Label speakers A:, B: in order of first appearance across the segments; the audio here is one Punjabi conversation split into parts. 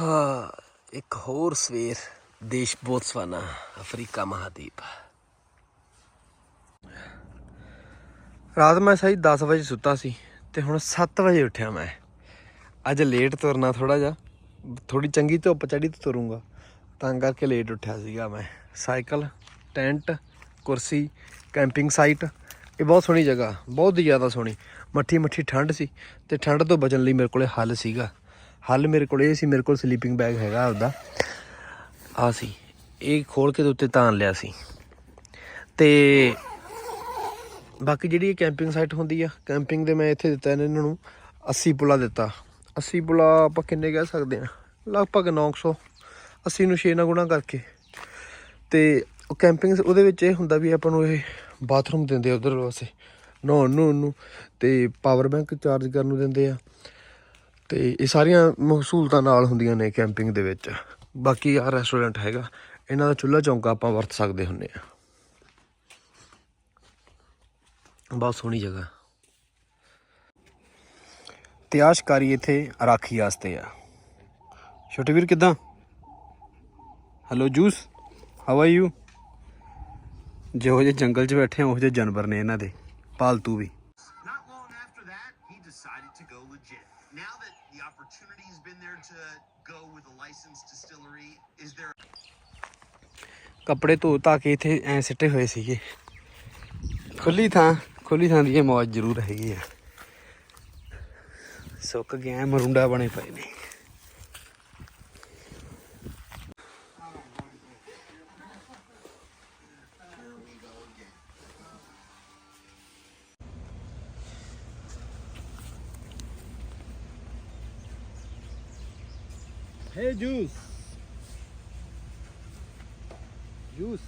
A: ਹਾਂ, ਇੱਕ ਹੋਰ ਸਵੇਰ, ਦੇਸ਼ ਬੋਤਸਵਾਨਾ, ਅਫਰੀਕਾ ਮਹਾਦੀਪ। ਰਾਤ ਮੈਂ ਸਹੀ 10 ਵਜੇ ਸੁੱਤਾ ਸੀ ਤੇ ਹੁਣ 7 ਵਜੇ ਉੱਠਿਆ ਮੈਂ। ਅੱਜ ਲੇਟ ਤੁਰਨਾ ਥੋੜਾ ਜਿਹਾ ਥੋੜੀ ਚੰਗੀ ਧੁੱਪ ਚੜੀ ਤੇ ਤੁਰੂੰਗਾ। ਤਾਂ ਕਰਕੇ ਲੇਟ ਉੱਠਿਆ ਸੀਗਾ ਮੈਂ। ਸਾਈਕਲ, ਟੈਂਟ, ਕੁਰਸੀ, ਕੈਂਪਿੰਗ ਸਾਈਟ, ਇਹ ਬਹੁਤ ਸੋਹਣੀ ਜਗ੍ਹਾ, ਬਹੁਤ ਜ਼ਿਆਦਾ ਸੋਹਣੀ। ਮੱਠੀ ਮੱਠੀ ਠੰਡ ਸੀ ਤੇ ਠੰਡ ਤੋਂ ਬਚਣ ਲਈ ਮੇਰੇ ਕੋਲੇ ਹੱਲ ਸੀਗਾ। ਹੱਲ ਮੇਰੇ ਕੋਲ, ਇਹ ਸੀ ਮੇਰੇ ਕੋਲ ਸਲੀਪਿੰਗ ਬੈਗ ਹੈਗਾ ਆਪਦਾ। ਆ ਸੀ। ਇਹ ਖੋਲ ਕੇ ਦੇ ਉੱਤੇ ਤਾਣ ਲਿਆ ਸੀ। ਤੇ ਬਾਕੀ ਜਿਹੜੀ ਕੈਂਪਿੰਗ ਸਾਈਟ ਹੁੰਦੀ ਆ ਕੈਂਪਿੰਗ ਦੇ ਮੈਂ ਇੱਥੇ ਦਿੱਤਾ ਇਹਨਾਂ ਨੂੰ 80 ਪੁਲਾ ਦਿੱਤਾ। 80 ਪੁਲਾ ਆਪਾਂ ਕਿੰਨੇ ਕਹਿ ਸਕਦੇ ਆ? ਲਗਭਗ 900 80 ਨੂੰ 6 ਨਾਲ ਗੁਣਾ ਕਰਕੇ। ਤੇ ਕੈਂਪਿੰਗ ਉਹਦੇ ਵਿੱਚ ਇਹ ਹੁੰਦਾ ਵੀ ਆਪਾਂ ਨੂੰ ਇਹ ਬਾਥਰੂਮ ਦਿੰਦੇ ਆ ਉਧਰ ਵਾਸਤੇ। ਨਹਾਉਣ ਨੂੰ ਨੂੰ। ਤੇ ਪਾਵਰ ਬੈਂਕ ਚਾਰਜ ਕਰਨ ਨੂੰ ਦਿੰਦੇ ਆ। ਤੇ ਇਹ ਸਾਰੀਆਂ ਮਹਸੂਲਤਾਂ ਨਾਲ ਹੁੰਦੀਆਂ ਨੇ ਕੈਂਪਿੰਗ ਦੇ ਵਿੱਚ। ਬਾਕੀ ਆ ਰੈਸਟੋਰੈਂਟ ਹੈਗਾ, ਇਹਨਾਂ ਦਾ ਚੁੱਲ੍ਹਾ ਚੌਂਕਾ ਆਪਾਂ ਵਰਤ ਸਕਦੇ ਹੁੰਨੇ ਆ ਬਹੁਤ ਸੋਹਣੀ ਜਗ੍ਹਾ। ਤੇ ਆਹ ਸ਼ਿਕਾਰੀ ਇੱਥੇ ਰਾਖੀ ਵਾਸਤੇ ਆ। ਛੋਟੇ ਵੀਰ ਕਿਦਾਂ? Hello juice? How are you ਜਿਹੋ ਜਿਹੇ ਜੰਗਲ 'ਚ ਬੈਠੇ ਆ, ਉਹ ਜਿਹੇ ਜਾਨਵਰ ਨੇ ਇਹਨਾਂ ਦੇ। ਪਾਲਤੂ ਵੀ। ਕੱਪੜੇ ਧੋ ਧਾ ਕੇ ਇੱਥੇ ਐ ਸਿੱਟੇ ਹੋਏ ਸੀਗੇ। ਖੁੱਲੀ ਥਾਂ ਖੁੱਲੀ ਥਾਂ ਦੀ ਇਹ ਮੌਜ ਜ਼ਰੂਰ ਹੈਗੀ ਆ। ਸੁੱਕ ਗਿਆ ਮਰੁੰਡਾ ਬਣੇ ਪਏ ਨੇ। Hey, juice. Juice.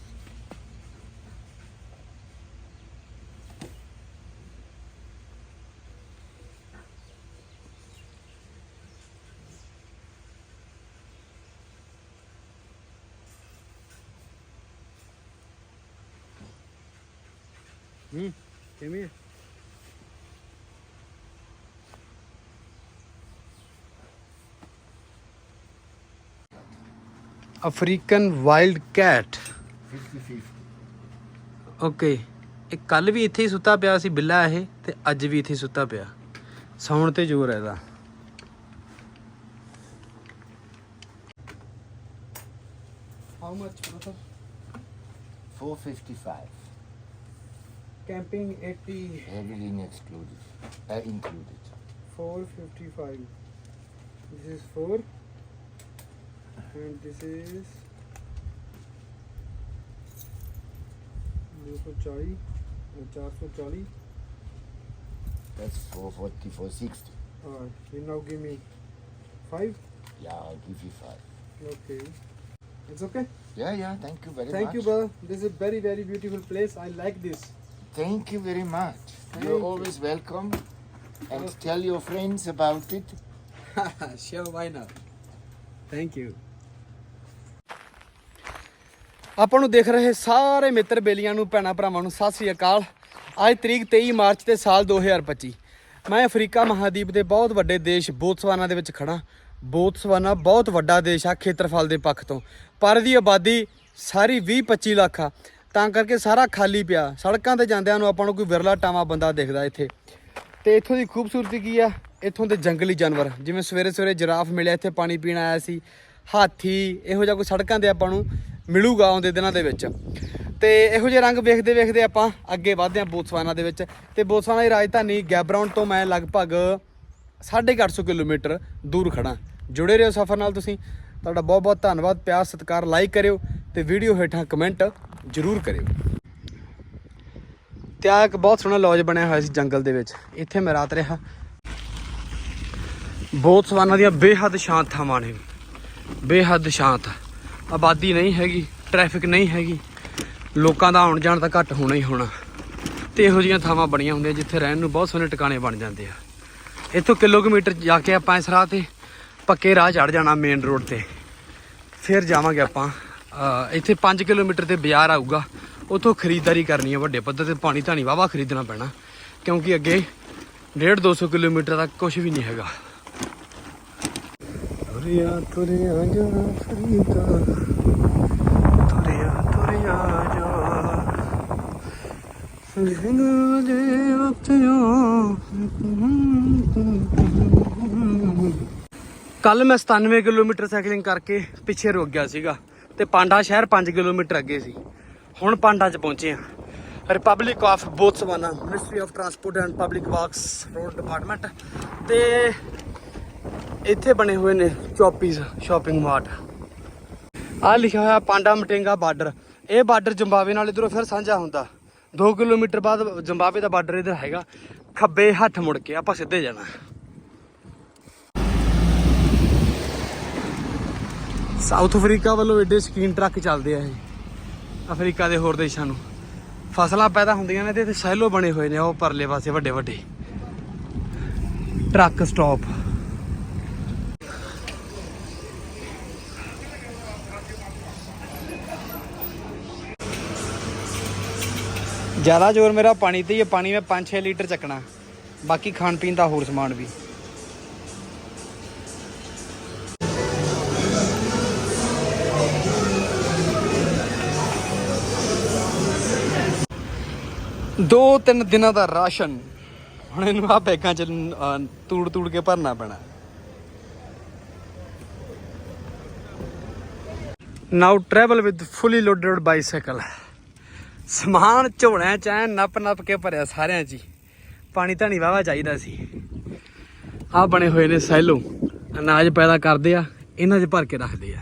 A: Hmm, come here. African wild cat
B: 50-50.
A: Okay ਇਹ ਕੱਲ ਵੀ ਇੱਥੇ ਹੀ ਸੁੱਤਾ ਪਿਆ ਸੀ ਬਿੱਲਾ ਇਹ ਤੇ ਅੱਜ ਵੀ ਇੱਥੇ ਸੁੱਤਾ ਪਿਆ ਸੌਣ ਤੇ ਜ਼ੋਰ ਹੈ ਇਹਦਾ how much brother
B: 455.
A: Camping 80
B: Everything excluded. Uh, included.
A: 455 this is 4 and this is 240 440
B: That's 440, 460.
A: uh, you now give me 5
B: Yeah, I'll give you five.
A: okay it's okay
B: Yeah, yeah, thank you very much.
A: thank you brother this is a very very beautiful place i like this
B: Thank you very much.
A: Thank
B: You're
A: you.
B: always welcome. And tell your friends about it.
A: sure why not thank you ਆਪਾਂ ਨੂੰ ਦੇਖ ਰਹੇ ਸਾਰੇ ਮਿੱਤਰ ਬੇਲੀਆਂ ਨੂੰ, ਭੈਣਾ ਭਰਾਵਾਂ ਨੂੰ, ਸਤਿ ਸ੍ਰੀ ਅਕਾਲ। ਅੱਜ ਤਰੀਕ 23 ਮਾਰਚ ਤੇ ਸਾਲ 2025 ਮੈਂ ਅਫਰੀਕਾ ਮਹਾਦੀਪ ਦੇ ਬਹੁਤ ਵੱਡੇ ਦੇਸ਼ ਬੋਤਸਵਾਨਾ ਦੇ ਵਿੱਚ ਖੜਾ ਬੋਤਸਵਾਨਾ ਬਹੁਤ ਵੱਡਾ ਦੇਸ਼ ਆ ਖੇਤਰਫਲ ਦੇ ਪੱਖ ਤੋਂ। ਪਰ ਦੀ ਆਬਾਦੀ ਸਾਰੀ 20 25 ਲੱਖ ਆ। ਤਾਂ ਕਰਕੇ ਸਾਰਾ ਖਾਲੀ ਪਿਆ। ਸੜਕਾਂ ਤੇ ਜਾਂਦਿਆਂ ਨੂੰ ਆਪਾਂ ਨੂੰ ਕੋਈ ਵਿਰਲਾ ਟਾਵਾ ਬੰਦਾ ਦਿਖਦਾ ਇੱਥੇ। ਤੇ ਇੱਥੋਂ ਦੀ ਖੂਬਸੂਰਤੀ ਕੀ ਆ? ਇੱਥੋਂ ਦੇ ਜੰਗਲੀ ਜਾਨਵਰ। ਜਿਵੇਂ ਸਵੇਰੇ ਸਵੇਰੇ ਜਿਰਾਫ ਮਿਲਿਆ, ਇੱਥੇ ਪਾਣੀ ਪੀਣ ਆਇਆ ਸੀ। ਹਾਥੀ, ਇਹੋ ਜਿਹਾ ਕੋਈ ਸੜਕਾਂ ਤੇ ਆਪਾਂ ਨੂੰ ਮਿਲੂਗਾ ਆਉਂਦੇ ਦਿਨਾਂ ਦੇ ਵਿੱਚ। ਤੇ ਇਹੋ ਜਿਹੇ ਰੰਗ ਵੇਖਦੇ ਵੇਖਦੇ ਆਪਾਂ ਅੱਗੇ ਵਧਦੇ ਹਾਂ ਬੋਤਸਵਾਨਾ ਦੇ ਵਿੱਚ। ਤੇ ਬੋਤਸਵਾਨਾ ਦੀ ਰਾਜਧਾਨੀ ਗੈਬਰਾਉਂਡ ਤੋਂ ਮੈਂ ਲਗਭਗ 850 ਕਿਲੋਮੀਟਰ ਦੂਰ ਖੜਾ ਜੁੜੇ ਰਹੋ ਸਫ਼ਰ ਨਾਲ ਤੁਸੀਂ। ਤੁਹਾਡਾ ਬਹੁਤ ਬਹੁਤ ਧੰਨਵਾਦ, ਪਿਆਰ, ਸਤਿਕਾਰ, ਲਾਈਕ ਕਰਿਓ ਤੇ ਵੀਡੀਓ ਹੇਠਾਂ ਕਮੈਂਟ ਜ਼ਰੂਰ ਕਰਿਓ। ਤੇ ਆ ਇੱਕ ਬਹੁਤ ਸੋਹਣਾ ਲੌਜ ਬਣਿਆ ਹੋਇਆ ਸੀ ਜੰਗਲ ਦੇ ਵਿੱਚ। ਇੱਥੇ ਮੈਂ ਰਾਤ ਰਿਹਾ। ਬਹੁਤ ਦੀਆਂ ਬੇਹੱਦ ਸ਼ਾਂਤ ਥਾਵਾਂ ਨੇ। ਬੇਹੱਦ ਸ਼ਾਂਤ। ਆਬਾਦੀ ਨਹੀਂ ਹੈਗੀ ਟ੍ਰੈਫਿਕ ਨਹੀਂ ਹੈਗੀ, ਲੋਕਾਂ ਦਾ ਆਉਣ ਜਾਣ ਤਾਂ ਘੱਟ ਹੋਣਾ ਹੀ ਹੋਣਾ। ਤੇ ਇਹੋ ਜਿਹੀਆਂ ਥਾਵਾਂ ਬਣੀਆਂ ਹੁੰਦੀਆਂ ਜਿੱਥੇ ਰਹਿਣ ਨੂੰ ਬਹੁਤ ਸੋਹਣੇ ਟਿਕਾਣੇ ਬਣ ਜਾਂਦੇ ਆ। ਇੱਥੋਂ ਕਿਲੋਮੀਟਰ ਜਾ ਕੇ ਆਪਾਂ ਇਸ ਰਾਹ ਤੇ ਪੱਕੇ ਰਾਹ ਚੜ ਜਾਣਾ ਮੇਨ ਰੋਡ ਤੇ। ਫਿਰ ਜਾਵਾਂਗੇ ਆਪਾਂ ਇੱਥੇ 5 ਕਿਲੋਮੀਟਰ ਤੇ ਬਾਜ਼ਾਰ ਆਊਗਾ। ਉਥੋਂ ਖਰੀਦਦਾਰੀ ਕਰਨੀ ਹੈ ਵੱਡੇ ਪੱਧਰ ਤੇ ਪਾਣੀ ਧਾਣੀ ਵਾਵਾ ਖਰੀਦਣਾ ਪੈਣਾ। ਕਿਉਂਕਿ ਅੱਗੇ 1.5 200 ਕਿਲੋਮੀਟਰ ਤੱਕ ਕੁਝ ਵੀ ਨਹੀਂ ਹੈਗਾ। ਤੁਰਿਆ ਤੁਰਿਆ ਜਾ ਫਰੀਦਾ। ਤੁਰਿਆ ਤੁਰਿਆ ਜਾ। ਲਹਿੰਗਾ ਦੇ ਕੱਲ ਮੈਂ 97 ਕਿਲੋਮੀਟਰ ਸਾਈਕਲਿੰਗ ਕਰਕੇ ਪਿੱਛੇ ਰੁਕ ਗਿਆ ਸੀਗਾ ਤੇ ਪਾਂਡਾ ਸ਼ਹਿਰ 5 ਕਿਲੋਮੀਟਰ ਅੱਗੇ ਸੀ। ਹੁਣ ਪਾਂਡਾ 'ਚ ਪਹੁੰਚੇ ਆ Republic of Botswana Ministry of Transport and Public Works Road Department ਤੇ ਇੱਥੇ ਬਣੇ ਹੋਏ ਨੇ ਚੌਪੀਸ ਸ਼ਾਪਿੰਗ ਮਾਰਟ ਆ ਲਿਖਿਆ ਹੋਇਆ ਪਾਂਡਾ ਮਟੇਂਗਾ ਬਾਰਡਰ। ਇਹ ਬਾਰਡਰ ਜੰਬਾਵੇ ਨਾਲ ਇਧਰੋਂ ਫਿਰ ਸਾਂਝਾ ਹੁੰਦਾ। 2 ਕਿਲੋਮੀਟਰ ਬਾਅਦ ਜੰਬਾਵੇ ਦਾ ਬਾਰਡਰ ਇਧਰ ਹੈਗਾ। ਖੱਬੇ ਹੱਥ ਮੁੜ ਕੇ, ਆਪਾਂ ਸਿੱਧੇ ਜਾਣਾ। ਸਾਊਥ ਅਫਰੀਕਾ ਵੱਲੋਂ ਏਡੇ ਸਕੀਨ ਟਰੱਕ ਚੱਲਦੇ ਆ ਇਹ। ਅਫਰੀਕਾ ਦੇ ਹੋਰ ਦੇਸ਼ਾਂ ਨੂੰ। ਫਸਲਾਂ ਪੈਦਾ ਹੁੰਦੀਆਂ ਨੇ ਤੇ ਇੱਥੇ ਸੈਲੋ ਬਣੇ ਹੋਏ ਨੇ, ਉਹ ਪਰਲੇ ਪਾਸੇ ਵੱਡੇ ਵੱਡੇ ਟਰੱਕ ਸਟਾਪ। ਜ਼ਿਆਦਾ ਜ਼ੋਰ ਮੇਰਾ ਪਾਣੀ ਤੇ ਹੀ ਹੈ ਪਾਣੀ ਮੈਂ 5-6 ਲੀਟਰ ਚੱਕਣਾ। ਬਾਕੀ ਖਾਣ ਪੀਣ ਦਾ ਹੋਰ ਸਮਾਨ ਵੀ। ਦੋ ਤਿੰਨ ਦਿਨਾਂ ਦਾ ਰਾਸ਼ਨ। ਹੁਣ ਇਹਨੂੰ ਆ ਬੈਗਾਂ ਚ ਤੂੜ ਤੂੜ ਕੇ ਭਰਨਾ ਪੈਣਾ। Now travel with fully loaded bicycle ਸਮਾਨ ਝੋਲਿਆਂ ਚ ਐ ਨੱਪ ਨੱਪ ਕੇ ਭਰਿਆ ਸਾਰਿਆਂ 'ਚ ਹੀ। ਪਾਣੀ ਧਾਣੀ ਵਾਵਾ ਚਾਹੀਦਾ ਸੀ। ਆ ਬਣੇ ਹੋਏ ਨੇ ਸੈਲੋ। ਅਨਾਜ ਪੈਦਾ ਕਰਦੇ ਆ, ਇਹਨਾਂ 'ਚ ਭਰ ਕੇ ਰੱਖਦੇ ਆ।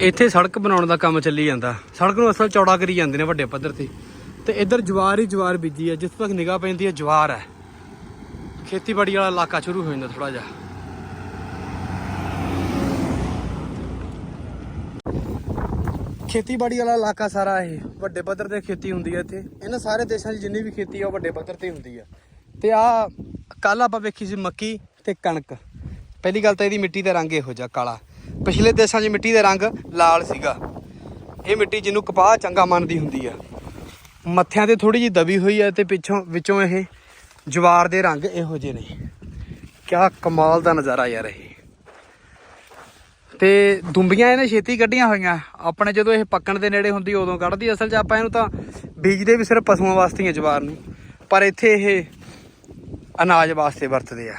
A: ਇੱਥੇ ਸੜਕ ਬਣਾਉਣ ਦਾ ਕੰਮ ਚੱਲੀ ਜਾਂਦਾ। ਸੜਕ ਨੂੰ ਅਸਲ ਚੌੜਾ ਕਰੀ ਜਾਂਦੇ ਨੇ ਵੱਡੇ ਪੱਧਰ ਤੇ। ਤੇ ਇੱਧਰ ਜਵਾਰ ਹੀ ਜਵਾਰ ਬੀਜੀ ਹੈ ਜਿੱਥੇ ਤੱਕ ਨਿਗਾਹ ਪੈਂਦੀ ਹੈ ਜਵਾਰ ਹੈ ਖੇਤੀਬਾੜੀ ਵਾਲਾ ਇਲਾਕਾ ਸ਼ੁਰੂ ਹੋ ਜਾਂਦਾ ਥੋੜਾ ਜਿਹਾ। ਖੇਤੀਬਾੜੀ ਵਾਲਾ ਇਲਾਕਾ ਸਾਰਾ ਇਹ, ਵੱਡੇ ਪੱਧਰ ਤੇ ਖੇਤੀ ਹੁੰਦੀ ਹੈ ਇੱਥੇ। ਇਹਨਾਂ ਸਾਰੇ ਦੇਸ਼ਾਂ 'ਚ ਜਿੰਨੀ ਵੀ ਖੇਤੀ ਆ, ਉਹ ਵੱਡੇ ਪੱਧਰ ਤੇ ਹੁੰਦੀ ਆ। ਤੇ ਆ ਕੱਲ ਆਪਾਂ ਵੇਖੀ ਸੀ ਮੱਕੀ ਤੇ ਕਣਕ। ਪਹਿਲੀ ਗੱਲ ਤਾਂ ਇਹਦੀ ਮਿੱਟੀ ਦਾ ਰੰਗ ਇਹੋ ਜਿਹਾ ਕਾਲਾ। ਪਿਛਲੇ ਦੇਸ਼ਾਂ 'ਚ ਮਿੱਟੀ ਦਾ ਰੰਗ ਲਾਲ ਸੀਗਾ। ਇਹ ਮਿੱਟੀ ਜਿਹਨੂੰ ਕਪਾਹ ਚੰਗਾ ਮੰਨਦੀ ਹੁੰਦੀ ਆ। ਮੱਥਿਆਂ ਤੇ ਥੋੜੀ ਜਿਹੀ ਦਬੀ ਹੋਈ ਹੈ ਤੇ ਪਿੱਛੋਂ, ਵਿੱਚੋਂ ਇਹ ਜਵਾਰ ਦੇ ਰੰਗ ਇਹੋ ਜਿਹੇ ਨੇ। ਕਿਆ ਕਮਾਲ ਦਾ ਨਜ਼ਾਰਾ ਯਾਰ ਇਹ। ਤੇ ਦੁੰਬੀਆਂ ਇਹਨੇ ਛੇਤੀ ਕੱਢੀਆਂ ਹੋਈਆਂ। ਆਪਣੇ ਜਦੋਂ ਇਹ ਪੱਕਣ ਦੇ ਨੇੜੇ ਹੁੰਦੀ, ਉਦੋਂ ਕੱਢਦੀ। ਅਸਲ 'ਚ ਆਪਾਂ ਇਹਨੂੰ ਤਾਂ ਬੀਜਦੇ ਵੀ ਸਿਰਫ ਪਸ਼ੂਆਂ ਵਾਸਤੇ ਹੀ ਜਵਾਰ ਨੂੰ। ਪਰ ਇੱਥੇ ਇਹ ਅਨਾਜ ਵਾਸਤੇ ਵਰਤਦੇ ਆ।